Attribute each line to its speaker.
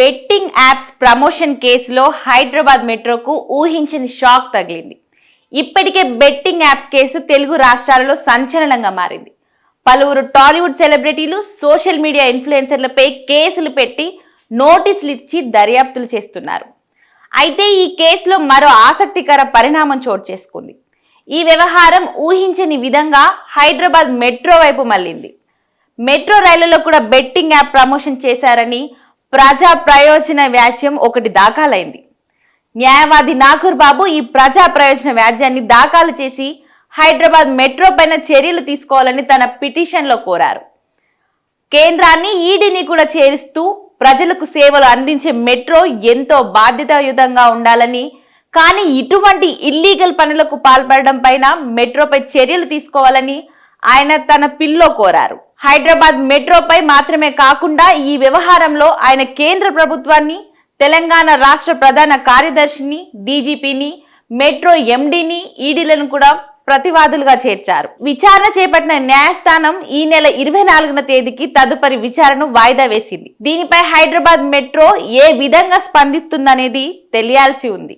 Speaker 1: Betting apps promotion కేసులో హైదరాబాద్ మెట్రోకు ఊహించని shock తగిలింది. ఇప్పటికే బెట్టింగ్ యాప్స్ కేసు తెలుగు రాష్ట్రాలలో సంచలనంగా మారింది. పలువురు టాలీవుడ్ సెలబ్రిటీలు సోషల్ మీడియా ఇన్ఫ్లుయెన్సర్లపై కేసులు పెట్టి నోటీసులు ఇచ్చి దర్యాప్తులు చేస్తున్నారు. అయితే ఈ కేసులో మరో ఆసక్తికర పరిణామం చోటు చేసుకుంది. ఈ వ్యవహారం ఊహించని విధంగా హైదరాబాద్ మెట్రో వైపు మళ్ళింది. మెట్రో రైళ్ళలో కూడా బెట్టింగ్ యాప్ ప్రమోషన్ చేశారని ప్రజా ప్రయోజన వ్యాజ్యం ఒకటి దాఖలైంది. న్యాయవాది నాగూర్ బాబు ఈ ప్రజా ప్రయోజన వ్యాజ్యాన్ని దాఖలు చేసి హైదరాబాద్ మెట్రో పైన చర్యలు తీసుకోవాలని తన పిటిషన్లో కోరారు. కేంద్రాన్ని ఈడీని కూడా చేరుస్తూ ప్రజలకు సేవలు అందించే మెట్రో ఎంతో బాధ్యతాయుతంగా ఉండాలని కానీ ఇటువంటి ఇల్లీగల్ పనులకు పాల్పడడం పైన మెట్రోపై చర్యలు తీసుకోవాలని ఆయన తన పిల్లో కోరారు. హైదరాబాద్ మెట్రోపై మాత్రమే కాకుండా ఈ వ్యవహారంలో ఆయన కేంద్ర ప్రభుత్వాన్ని తెలంగాణ రాష్ట్ర ప్రధాన కార్యదర్శిని డీజీపీని మెట్రో ఎండీని ఈడీలను కూడా ప్రతివాదులుగా చేర్చారు. విచారణ చేపట్టిన న్యాయస్థానం ఈ నెల ఇరవై నాలుగున తేదీకి తదుపరి విచారణ వాయిదా వేసింది. దీనిపై హైదరాబాద్ మెట్రో ఏ విధంగా స్పందిస్తుందనేది తెలియాల్సి ఉంది.